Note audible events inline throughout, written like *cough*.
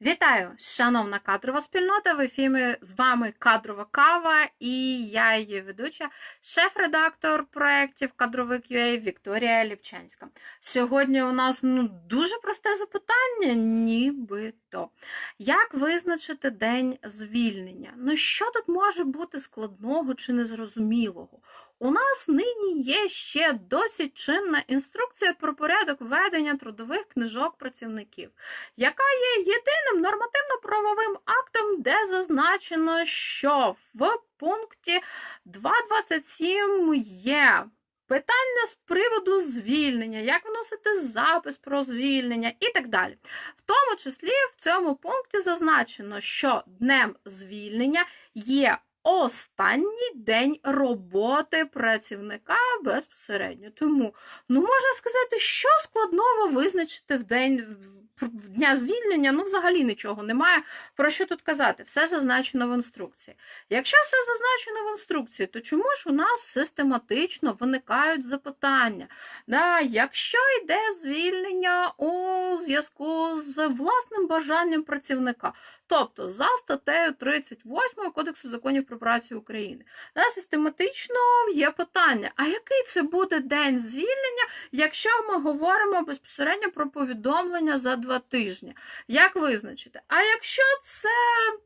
Вітаю, шановна кадрова спільнота. В ефірі з вами кадрова кава і я її ведуча, шеф-редактор проєктів кадровик UA Вікторія Ліпчанська. Сьогодні у нас ну, дуже просте запитання, нібито. Як визначити день звільнення? Ну що тут може бути складного чи незрозумілого? У нас нині є ще досить чинна інструкція про порядок ведення трудових книжок працівників, яка є єдиним нормативно-правовим актом, де зазначено, що в пункті 2.27 є питання з приводу звільнення, як вносити запис про звільнення і так далі. В тому числі в цьому пункті зазначено, що днем звільнення є останній день роботи працівника безпосередньо. Тому, ну можна сказати, що складного визначити в день дня звільнення, ну взагалі нічого немає. Про що тут казати? Все зазначено в інструкції. Якщо все зазначено в інструкції, то чому ж у нас систематично виникають запитання? Да, Якщо йде звільнення у зв'язку з власним бажанням працівника, тобто за статтею 38 Кодексу законів про працю України, да, систематично є питання: а який це буде день звільнення, якщо ми говоримо безпосередньо про повідомлення за два тижні? Як визначити? А якщо це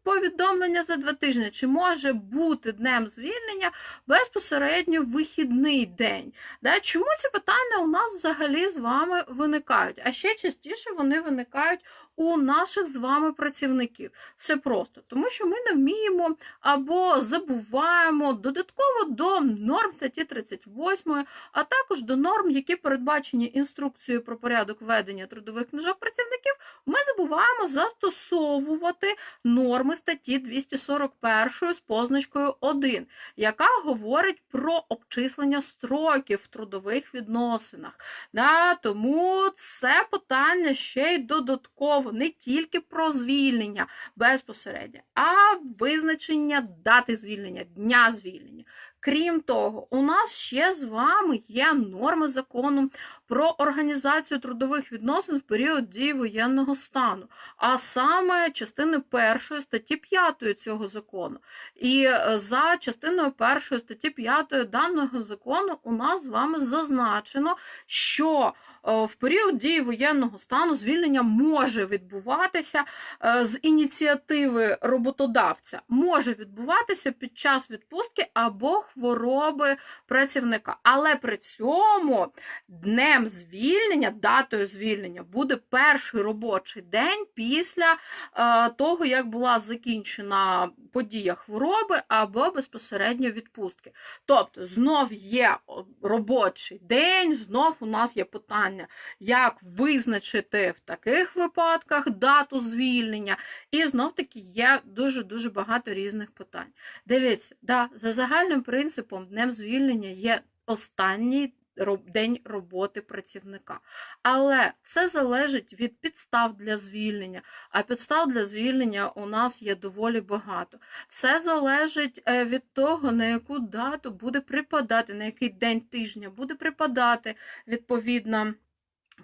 повідомлення за два тижні, чи може бути днем звільнення безпосередньо вихідний день? Да? Чому ці питання у нас взагалі з вами виникають? А ще частіше вони виникають у наших з вами працівників. Все просто, тому що ми не вміємо або забуваємо додатково до норм статті 38, а також до норм, які передбачені інструкцією про порядок ведення трудових книжок працівників, ми забуваємо застосовувати норми статті 241 з позначкою 1, яка говорить про обчислення строків в трудових відносинах. Да, Тому це питання ще й додатково не тільки про звільнення безпосередньо, а визначення дати звільнення, дня звільнення. Крім того, у нас ще з вами є норми закону про організацію трудових відносин в період дії воєнного стану, а саме частини першої статті 5 цього закону. І за частиною першої статті 5 даного закону у нас з вами зазначено, що в період дії воєнного стану звільнення може відбуватися з ініціативи роботодавця, може відбуватися під час відпустки або хвороби працівника. Але при цьому днем звільнення, датою звільнення буде перший робочий день після е, того, як була закінчена подія хвороби або безпосередньо відпустки. Тобто, знов є робочий день, знов у нас є питання, як визначити в таких випадках дату звільнення, і знов таки є дуже-дуже багато різних питань. Дивіться, да, за загальним принципом, днем звільнення є останній день роботи працівника. Але все залежить від підстав для звільнення, а підстав для звільнення у нас є доволі багато. Все залежить е, від того, на яку дату буде припадати, на який день тижня буде припадати відповідна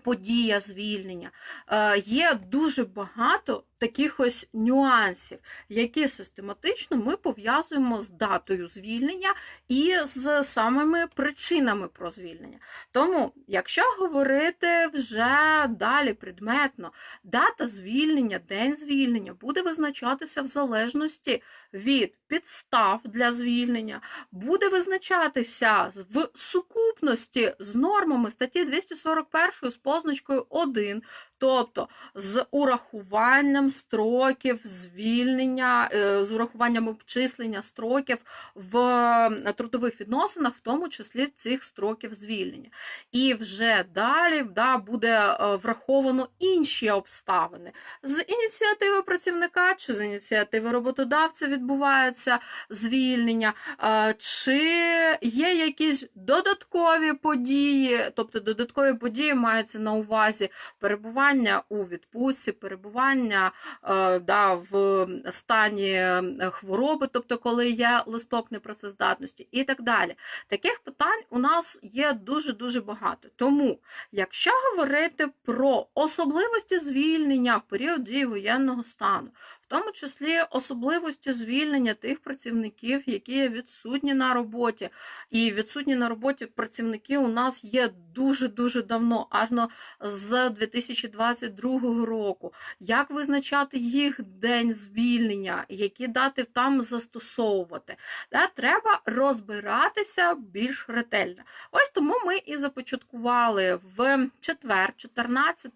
подія звільнення. Е, Є дуже багато таких ось нюансів, які систематично ми пов'язуємо з датою звільнення і з самими причинами про звільнення. Тому, якщо говорити вже далі предметно, дата звільнення, день звільнення буде визначатися в залежності від підстав для звільнення, буде визначатися в сукупності з нормами статті 241 з позначкою 1, тобто з урахуванням строків звільнення, е, з урахуванням обчислення строків в трудових відносинах, в тому числі цих строків звільнення. І вже далі да, буде е, враховано інші обставини. З ініціативи працівника чи з ініціативи роботодавця відбувається звільнення, е, чи є якісь додаткові події, тобто додаткові події маються на увазі перебування перебування у відпустці, перебування е, да, в стані е, хвороби, тобто коли є листок непрацездатності і так далі. Таких питань у нас є дуже-дуже багато. Тому, якщо говорити про особливості звільнення в період дії воєнного стану, тому числі особливості звільнення тих працівників, які є відсутні на роботі, і відсутні на роботі працівники у нас є дуже-дуже давно, аж з 2022 року. Як визначати їх день звільнення, які дати там застосовувати? Треба розбиратися більш ретельно. Ось тому ми і започаткували в четвер, 14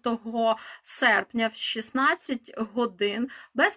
серпня, в 16 годин,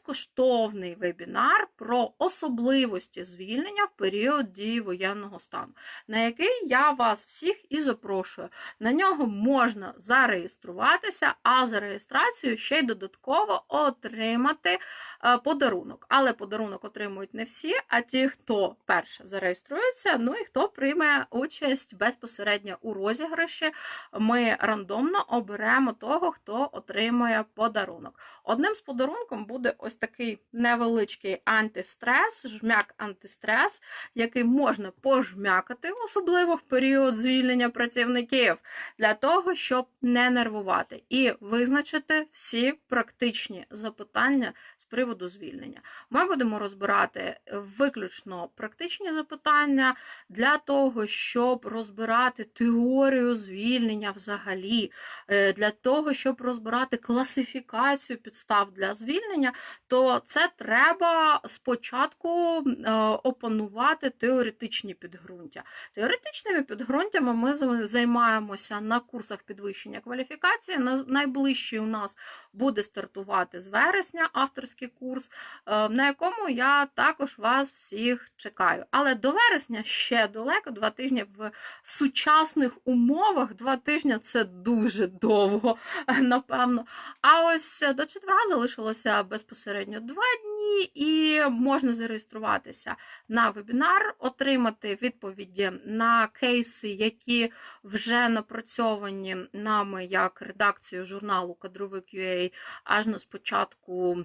безкоштовний вебінар про особливості звільнення в період дії воєнного стану, на який я вас всіх і запрошую. На нього можна зареєструватися, а за реєстрацію ще й додатково отримати е, подарунок. Але подарунок отримують не всі, а ті, хто перше зареєструється, ну і хто прийме участь безпосередньо у розіграші. Ми рандомно оберемо того, хто отримує подарунок. Одним з подарунком буде ось такий невеличкий антистрес, жмяк антистрес, який можна пожмякати, особливо в період звільнення працівників, для того, щоб не нервувати, і визначити всі практичні запитання з приводу звільнення. Ми будемо розбирати виключно практичні запитання для того, щоб розбирати теорію звільнення взагалі, е, для того, щоб розбирати класифікацію підстав для звільнення, то це треба спочатку е, опанувати теоретичні підґрунтя. Теоретичними підґрунтями ми займаємося на курсах підвищення кваліфікації. Найближчий у нас буде стартувати з вересня авторський курс, е, на якому я також вас всіх чекаю. Але до вересня ще далеко, два тижні в сучасних умовах. Два тижні це дуже довго, *laughs* напевно. А ось до четверга залишилося безпосередньо два дні, і можна зареєструватися на вебінар, отримати відповіді на кейси, які вже напрацьовані нами як редакцією журналу Кадровик.ua аж на спочатку.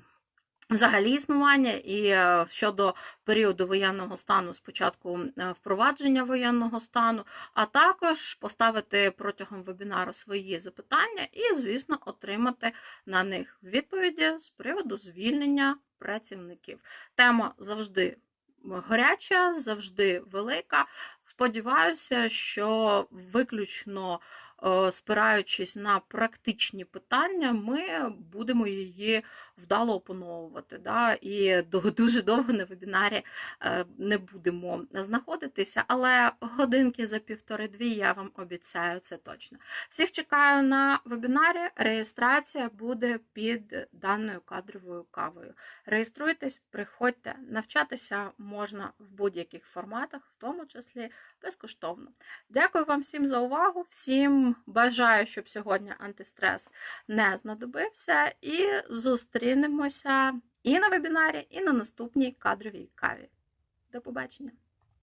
Взагалі існування і е, щодо періоду воєнного стану, спочатку е, впровадження воєнного стану, а також поставити протягом вебінару свої запитання і, звісно, отримати на них відповіді з приводу звільнення працівників. Тема завжди горяча, завжди велика. Сподіваюся, що виключно е, спираючись на практичні питання, ми будемо її вдало опановувати. Да? І *laughs* дуже довго на вебінарі е, не будемо знаходитися, але годинки за півтори-дві я вам обіцяю це точно. Всіх чекаю на вебінарі. Реєстрація буде під даною кадровою кавою. Реєструйтесь, приходьте, навчатися можна в будь-яких форматах, в тому числі безкоштовно. Дякую вам всім за увагу. Всім бажаю, щоб сьогодні антистрес не знадобився. І зустрінемося і на вебінарі, і на наступній кадровій каві. До побачення!